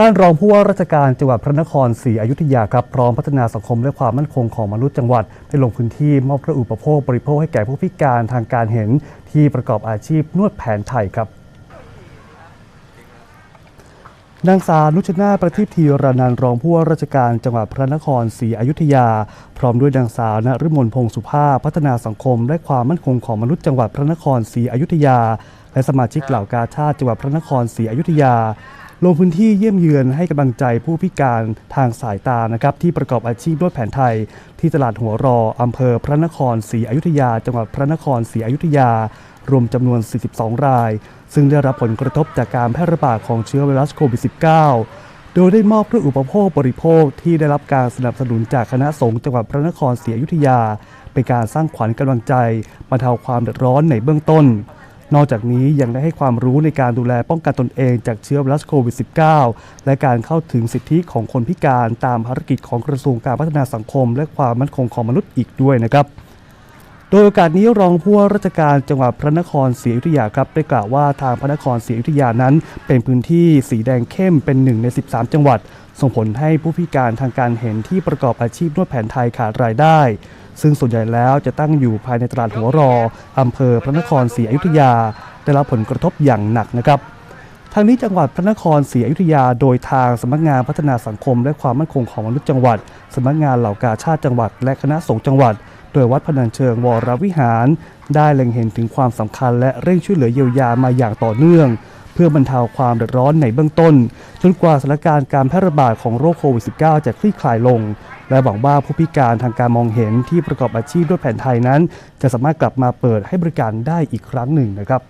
ด้านรองผู้ว่าราชการจังหวัดพระนครศรีอยุธยาครับพร้อมพัฒนาสังคมและความมั่นคงของมนุษย์จังหวัดได้ลงพื้นที่มอบเครื่องอุปโภคบริโภคให้แก่ผู้พิการทางการเห็นที่ประกอบอาชีพนวดแผนไทยครับนางสาวนุชนาประทีปธีรนันรองผู้ว่าราชการจังหวัดพระนครศรีอยุธยา พร้อมด้วยนางสาวนฤมลพงศ์สุภาพ พัฒนาสังคม และความมั่นคงของมนุษย์จังหวัดพระนครศรีอยุธยา และสมาชิกเหล่ากาชาติจังหวัดพระนครศรีอยุธยา ลงพื้นที่เยี่ยมเยือนให้กำลังใจผู้พิการทางสายตานะครับที่ประกอบอาชีพนวดแผนไทย ที่ตลาดหัวรออำเภอพระนครศรีอยุธยา จังหวัดพระนครศรีอยุธยารวมจำนวน 42 ราย ซึ่งได้รับผลกระทบจากการแพร่ระบาดของเชื้อไวรัสโควิด -19 โดยได้มอบเครื่องอุปโภคบริโภคที่ได้รับการสนับสนุนจากคณะสงฆ์จังหวัดพระนครศรีอยุธยา เป็นการสร้างขวัญกำลังใจบรรเทาความเดือดร้อนในเบื้องต้น นอกจากนี้ยังได้ให้ความรู้ในการดูแลป้องกันตนเองจากเชื้อไวรัสโควิด -19 และการเข้าถึงสิทธิของคนพิการตามภารกิจของกระทรวงการพัฒนาสังคม และความมั่นคงของมนุษย์อีกด้วยนะครับโดยโอกาสนี้รองผู้ว่าราชการจังหวัดพระนครศรีอยุธยาครับได้กล่าวว่าทางพระนครศรีอยุธยานั้น เป็นพื้นที่สีแดงเข้มเป็นหนึ่งใน 13 จังหวัด ส่งผลให้ผู้พิการทางการเห็นที่ประกอบอาชีพนวดแผนไทยขาดรายได้ ซึ่งส่วนใหญ่แล้วจะตั้งอยู่ภายในตลาดหัวรออำเภอพระนครศรีอยุธยา ได้รับผลกระทบอย่างหนักนะครับทางนี้จังหวัดพระนครศรีอยุธยา โดยทางสำนักงานพัฒนาสังคม และความมั่นคงของมนุษย์จังหวัดสำนักงานเหล่ากาชาติจังหวัด และคณะสงฆ์จังหวัด โดยวัดพนัญเชิงวรวิหาร ได้เล็งเห็นถึงความสำคัญและเร่งช่วยเหลือเยียวยามาอย่างต่อเนื่อง เพื่อบรรเทาความเดือดร้อนในเบื้องต้น จนกว่าสถานการณ์การแพร่ระบาดของโรคโควิด -19 จะคลี่คลายลง และหวังว่าผู้พิการทางการมองเห็นที่ประกอบอาชีพด้วยแผนไทยนั้น จะสามารถกลับมาเปิดให้บริการได้อีกครั้งหนึ่งนะครับ